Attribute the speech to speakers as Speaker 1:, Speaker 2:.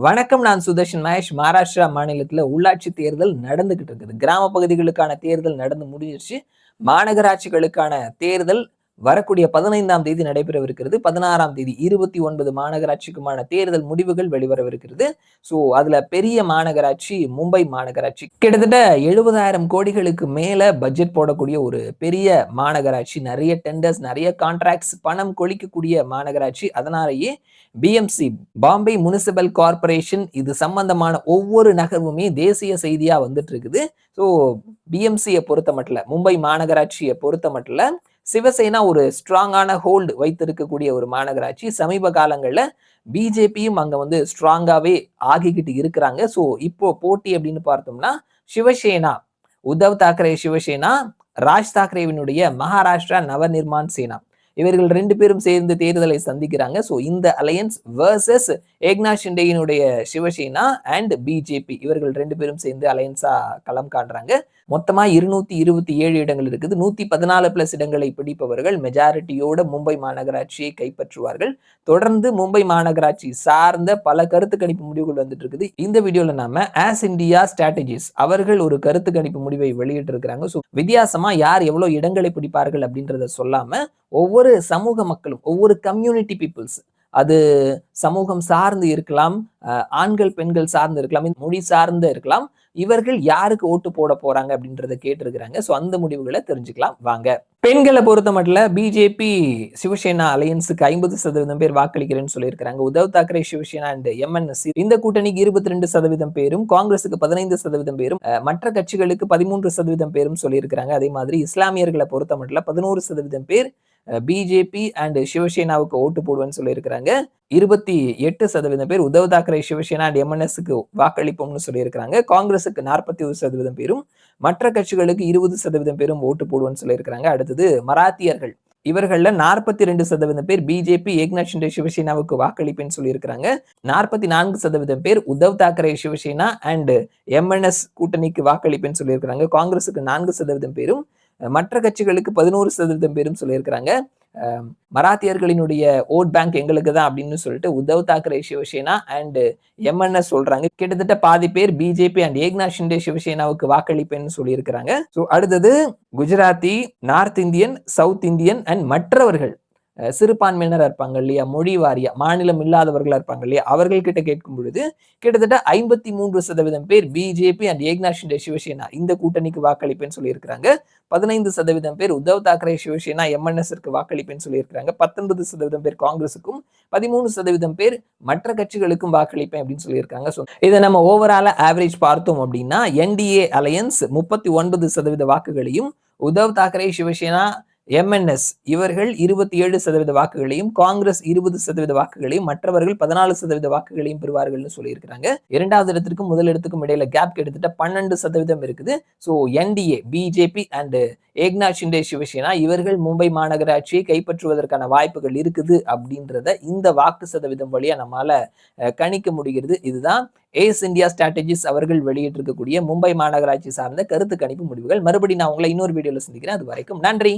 Speaker 1: வணக்கம் நான் சுதர்ஷன் மகேஷ். மகாராஷ்டிரா மாநிலத்தில் உள்ளாட்சி தேர்தல் நடந்துகிட்டு இருக்குது. கிராம பகுதிகளுக்கான தேர்தல் நடந்து முடிஞ்சிருச்சு. மாநகராட்சிகளுக்கான தேர்தல் வரக்கூடிய பதினைந்தாம் தேதி நடைபெறவிருக்கிறது. பதினாறாம் தேதி இருபத்தி ஒன்பது மாநகராட்சிக்குமான தேர்தல் முடிவுகள் வெளிவரவிருக்கிறது. ஸோ அதுல பெரிய மாநகராட்சி மும்பை மாநகராட்சி. கிட்டத்தட்ட எழுபதாயிரம் கோடிகளுக்கு மேல பட்ஜெட் போடக்கூடிய ஒரு பெரிய மாநகராட்சி. நிறைய டெண்டர்ஸ் நிறைய கான்ட்ராக்ட்ஸ் பணம் கொளிக்கக்கூடிய மாநகராட்சி. அதனாலேயே பிஎம்சி பாம்பே முனிசிபல் கார்பரேஷன் இது சம்பந்தமான ஒவ்வொரு நகர்வுமே தேசிய செய்தியா வந்துட்டு இருக்குது. ஸோ பிஎம்சியை பொறுத்த மட்டும் மும்பை மாநகராட்சியை பொறுத்த மட்டும் சிவசேனா ஒரு ஸ்ட்ராங்கான ஹோல்டு வைத்திருக்கக்கூடிய ஒரு மாநகராட்சி. சமீப காலங்களில் பிஜேபியும் அங்கே வந்து ஸ்ட்ராங்காகவே ஆகிக்கிட்டு இருக்கிறாங்க. ஸோ இப்போ போட்டி அப்படின்னு பார்த்தோம்னா சிவசேனா உத்தவ் தாக்கரே சிவசேனா ராஜ் தாக்கரேவினுடைய மகாராஷ்டிரா நவநிர்மான் சேனா. இவர்கள் ரெண்டு பேரும் சேர்ந்து தேர்தலை சந்திக்கிறாங்க. ஸோ இந்த அலையன்ஸ் வர்சஸ் ஏக்னா ஷிண்டேயினுடைய சிவசேனா அண்ட் பிஜேபி இவர்கள் ரெண்டு பேரும் சேர்ந்து அலையன்ஸா களம் காண்றாங்க. மொத்தமா இருநூத்தி இருபத்தி ஏழு இடங்கள் இருக்குது. நூத்தி பதினாலு பிளஸ் இடங்களை பிடிப்பவர்கள் மெஜாரிட்டியோட மும்பை மாநகராட்சியை கைப்பற்றுவார்கள். தொடர்ந்து மும்பை மாநகராட்சி சார்ந்த பல கருத்து கணிப்பு முடிவுகள் வந்துட்டு இருக்குது. இந்த வீடியோல நாம ஆஸ் இந்தியா ஸ்ட்ராட்டஜிஸ் அவர்கள் ஒரு கருத்து கணிப்பு முடிவை வெளியிட்டு இருக்கிறாங்க ஸோ வித்தியாசமா யார் எவ்வளவு இடங்களை பிடிப்பார்கள் அப்படின்றத சொல்லாம ஒவ்வொரு சமூக மக்களும் ஒவ்வொரு கம்யூனிட்டி பீப்புள்ஸ் அது சமூகம் சார்ந்து இருக்கலாம் ஆண்கள் பெண்கள் சார்ந்து இருக்கலாம் மொழி சார்ந்து இருக்கலாம் இவர்கள் யாருக்கு ஓட்டு போட போறாங்க அப்படின்றத கேட்டிருக்கிறாங்க. ஸோ அந்த முடிவுகளை தெரிஞ்சுக்கலாம். வாங்க. பெண்களை பொறுத்த மட்டும் பிஜேபி சிவசேனா அலையன்ஸுக்கு ஐம்பது சதவீதம் பேர் வாக்களிக்கிறேன்னு சொல்லியிருக்காங்க உத்தவ் தாக்கரே சிவசேனா அண்ட் எம்என்எஸ்சி இந்த கூட்டணிக்கு இருபத்தி ரெண்டு சதவீதம் பேரும் காங்கிரஸுக்கு பதினைந்து சதவீதம் பேரும் மற்ற கட்சிகளுக்கு பதிமூன்று சதவீதம் பேரும் சொல்லியிருக்கிறாங்க. அதே மாதிரி இஸ்லாமியர்களை பொறுத்த மட்டும் பதினோரு சதவீதம் பேர் பிஜேபி அண்ட் சிவசேனாவுக்கு ஓட்டு போடுவேன்னு சொல்லியிருக்கிறாங்க. இருபத்தி எட்டு சதவீதம் பேர் உத்தவ் தாக்கரே சிவசேனா அண்ட் எம்என்எஸ்க்கு வாக்களிப்போம்னு சொல்லியிருக்கிறாங்க. காங்கிரஸுக்கு நாற்பத்தி ஒரு சதவீதம் பேரும் மற்ற கட்சிகளுக்கு இருபது சதவீதம் பேரும் ஓட்டு போடுவேன்னு சொல்லியிருக்கிறாங்க. அடுத்தது மராத்தியர்கள். இவர்கள்ல நாற்பத்தி ரெண்டு சதவீதம் பேர் பிஜேபி ஏக்நாத் ஷிண்டே சிவசேனாவுக்கு வாக்களிப்பேன்னு சொல்லியிருக்கிறாங்க. நாற்பத்தி நான்கு சதவீதம் பேர் உத்தவ் தாக்கரே சிவசேனா அண்ட் எம்என்எஸ் கூட்டணிக்கு வாக்களிப்பேன்னு சொல்லியிருக்கிறாங்க. காங்கிரஸுக்கு நான்கு சதவீதம் பேரும் மற்ற கட்சிகளுக்கு பதினோரு சதவீதம் பேரும் சொல்லியிருக்கிறாங்க. மராத்தியர்களினுடைய ஓட் பேங்க் எங்களுக்கு தான் அப்படின்னு சொல்லிட்டு உத்தவ் தாக்கரே சிவசேனா அண்ட் எம்என்எஸ் சொல்றாங்க. கிட்டத்தட்ட பாதி பேர் பிஜேபி அண்ட் ஏக்நாத் ஷிண்டே சிவசேனாவுக்கு வாக்களிப்பேன்னு சொல்லியிருக்கிறாங்க. ஸோ அடுத்தது Gujarati north Indian south Indian and மற்றவர்கள். சிறுபான்மையினர் இருப்பாங்க இல்லையா? மொழி வாரியா மாநிலம் இல்லாதவர்களாக இருப்பாங்க இல்லையா? அவர்கள் கிட்ட கேட்கும் பொழுது கிட்டத்தட்ட ஐம்பத்தி மூன்று சதவீதம் பேர் பிஜேபி அண்ட் ஏக்நாத் ஷிண்டே சிவசேனா இந்த கூட்டணிக்கு வாக்களிப்பேன்னு சொல்லியிருக்கிறாங்க. பதினைந்து சதவீதம் பேர் உத்தவ் தாக்கரே சிவசேனா எம்என்எஸ்க்கு வாக்களிப்பேன்னு சொல்லியிருக்கிறாங்க. பத்தொன்பது சதவீதம் பேர் காங்கிரஸுக்கும் பதிமூணு சதவீதம் பேர் மற்ற கட்சிகளுக்கும் வாக்களிப்பேன் அப்படின்னு சொல்லியிருக்காங்க. ஸோ இதை நம்ம ஓவரால ஆவரேஜ் பார்த்தோம் அப்படின்னா என்டிஏ அலையன்ஸ் முப்பத்தி ஒன்பது சதவீத வாக்குகளையும் உத்தவ் தாக்கரே சிவசேனா எம்என்எஸ் இவர்கள் இருபத்தி ஏழு சதவீத வாக்குகளையும் காங்கிரஸ் இருபது சதவீத வாக்குகளையும் மற்றவர்கள் பதினாலு சதவீத வாக்குகளையும் பெறுவார்கள்னு சொல்லியிருக்கிறாங்க. இரண்டாவது இடத்திற்கும் முதல் இடத்துக்கும் இடையில கேப் கிட்டத்தட்ட பன்னெண்டு சதவீதம் இருக்குது. So NDA BJP and Eknath Shinde Shivsena இவர்கள் மும்பை மாநகராட்சியை கைப்பற்றுவதற்கான வாய்ப்புகள் இருக்குது அப்படின்றத இந்த வாக்கு சதவீதம் வழியா நம்மால கணிக்க முடிகிறது. இதுதான் ஏஸ் இந்தியா ஸ்ட்ராட்டஜிஸ் அவர்கள் வெளியிட்டிருக்கக்கூடிய மும்பை மாநகராட்சி சார்ந்த கருத்து கணிப்பு முடிவுகள். மறுபடியும் நான் உங்களை இன்னொரு வீடியோல சந்திக்கிறேன். அது வரைக்கும் நன்றி.